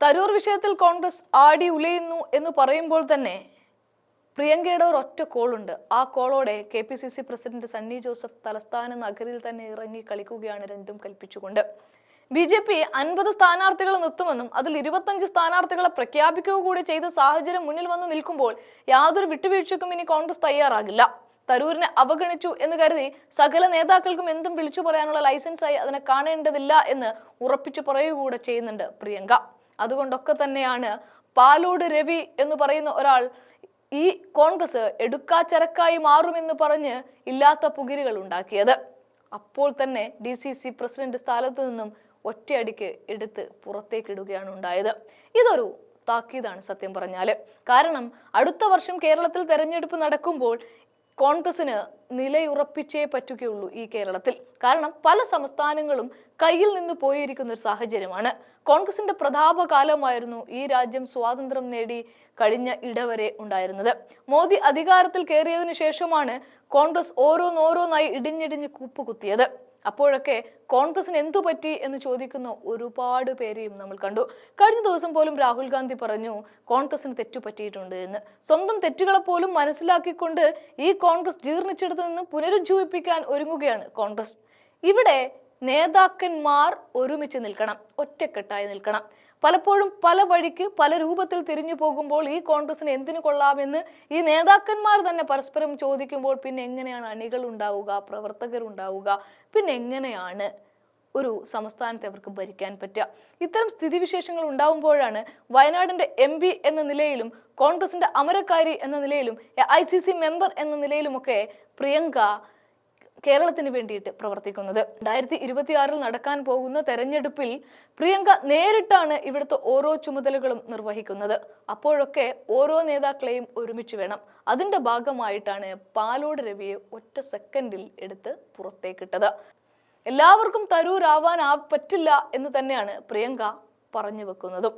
തരൂർ വിഷയത്തിൽ കോൺഗ്രസ് ആടി ഉലയുന്നു എന്ന് പറയുമ്പോൾ തന്നെ പ്രിയങ്കയുടെ ഒരൊറ്റ കോളുണ്ട്. ആ കോളോടെ K P C C president Sunny Joseph തലസ്ഥാന നഗരിൽ തന്നെ ഇറങ്ങി കളിക്കുകയാണ് രണ്ടും കൽപ്പിച്ചുകൊണ്ട്. ബി ജെ പി അൻപത് സ്ഥാനാർത്ഥികൾ നിർത്തുമെന്നും അതിൽ ഇരുപത്തഞ്ച് സ്ഥാനാർത്ഥികളെ പ്രഖ്യാപിക്കുക കൂടി ചെയ്ത സാഹചര്യം മുന്നിൽ വന്നു നിൽക്കുമ്പോൾ യാതൊരു വിട്ടുവീഴ്ചക്കും ഇനി കോൺഗ്രസ് തയ്യാറാകില്ല. തരൂരിനെ അവഗണിച്ചു എന്ന് കരുതി സകല നേതാക്കൾക്കും എന്തും വിളിച്ചു പറയാനുള്ള ലൈസൻസായി അതിനെ കാണേണ്ടതില്ല എന്ന് ഉറപ്പിച്ചു പറയുകൂടെ ചെയ്യുന്നുണ്ട് പ്രിയങ്ക. അതുകൊണ്ടൊക്കെ തന്നെയാണ് പാലോട് രവി എന്ന് പറയുന്ന ഒരാൾ ഈ കോൺഗ്രസ് എടുക്കാച്ചരക്കായി മാറുമെന്ന് പറഞ്ഞ് ഇല്ലാത്ത പുകിരികൾ ഉണ്ടാക്കിയത്. അപ്പോൾ തന്നെ ഡി സി സി പ്രസിഡന്റ് സ്ഥാനത്ത് നിന്നും ഒറ്റയടിക്ക് എടുത്ത് പുറത്തേക്കിടുകയാണ് ഉണ്ടായത്. ഇതൊരു താക്കീതാണ് സത്യം പറഞ്ഞാൽ കാരണം അടുത്ത വർഷം കേരളത്തിൽ തെരഞ്ഞെടുപ്പ് നടക്കുമ്പോൾ കോൺഗ്രസിന് നിലയുറപ്പിച്ചേ പറ്റുകയുള്ളൂ ഈ കേരളത്തിൽ. കാരണം പല സംസ്ഥാനങ്ങളും കയ്യിൽ നിന്ന് പോയിരിക്കുന്ന ഒരു സാഹചര്യമാണ്. കോൺഗ്രസിന്റെ പ്രതാപകാലമായിരുന്നു ഈ രാജ്യം സ്വാതന്ത്ര്യം നേടി കഴിഞ്ഞ ഇടവരെ ഉണ്ടായിരുന്നത്. മോദി അധികാരത്തിൽ കയറിയതിനു ശേഷമാണ് കോൺഗ്രസ് ഓരോന്നോരോന്നായി ഇടിഞ്ഞിടിഞ്ഞ് കൂപ്പുകുത്തിയത്. അപ്പോഴൊക്കെ കോൺഗ്രസിന് എന്തു പറ്റി എന്ന് ചോദിക്കുന്ന ഒരുപാട് പേരെയും നമ്മൾ കണ്ടു. കഴിഞ്ഞ ദിവസം പോലും രാഹുൽ ഗാന്ധി പറഞ്ഞു കോൺഗ്രസിന് തെറ്റു പറ്റിയിട്ടുണ്ട് എന്ന്. സ്വന്തം തെറ്റുകളെ പോലും മനസ്സിലാക്കിക്കൊണ്ട് ഈ കോൺഗ്രസ് ജീർണിച്ചെടുത്ത് നിന്ന് പുനരുജ്ജീവിപ്പിക്കാൻ ഒരുങ്ങുകയാണ് കോൺഗ്രസ്. ഇവിടെ നേതാക്കന്മാർ ഒരുമിച്ച് നിൽക്കണം ഒറ്റക്കെട്ടായി നിൽക്കണം. പലപ്പോഴും പല വഴിക്ക് പല രൂപത്തിൽ തിരിഞ്ഞു പോകുമ്പോൾ ഈ കോൺഗ്രസിന് എന്തിനു കൊള്ളാമെന്ന് ഈ നേതാക്കന്മാർ തന്നെ പരസ്പരം ചോദിക്കുമ്പോൾ പിന്നെ എങ്ങനെയാണ് അണികൾ ഉണ്ടാവുക പ്രവർത്തകർ ഉണ്ടാവുക പിന്നെ എങ്ങനെയാണ് ഒരു സംസ്ഥാനത്തെ അവർക്ക് ഭരിക്കാൻ പറ്റുക? ഇത്തരം സ്ഥിതിവിശേഷങ്ങൾ ഉണ്ടാവുമ്പോഴാണ് വയനാടിന്റെ എം പി എന്ന നിലയിലും കോൺഗ്രസിന്റെ അമരക്കാരി എന്ന നിലയിലും ഐ സി സി മെമ്പർ എന്ന നിലയിലുമൊക്കെ പ്രിയങ്ക കേരളത്തിന് വേണ്ടിയിട്ട് പ്രവർത്തിക്കുന്നത്. രണ്ടായിരത്തി ഇരുപത്തിയാറിൽ നടക്കാൻ പോകുന്ന തെരഞ്ഞെടുപ്പിൽ പ്രിയങ്ക നേരിട്ടാണ് ഇവിടുത്തെ ഓരോ ചുമതലകളും നിർവഹിക്കുന്നത്. അപ്പോഴൊക്കെ ഓരോ നേതാക്കളെയും ഒരുമിച്ച് വേണം. അതിന്റെ ഭാഗമായിട്ടാണ് പാലോട് രവിയെ ഒറ്റ സെക്കൻഡിൽ എടുത്ത് പുറത്തേക്കിട്ടത്. എല്ലാവർക്കും തരൂരാവാൻ ആ പറ്റില്ല എന്ന് തന്നെയാണ് പ്രിയങ്ക പറഞ്ഞു വെക്കുന്നതും.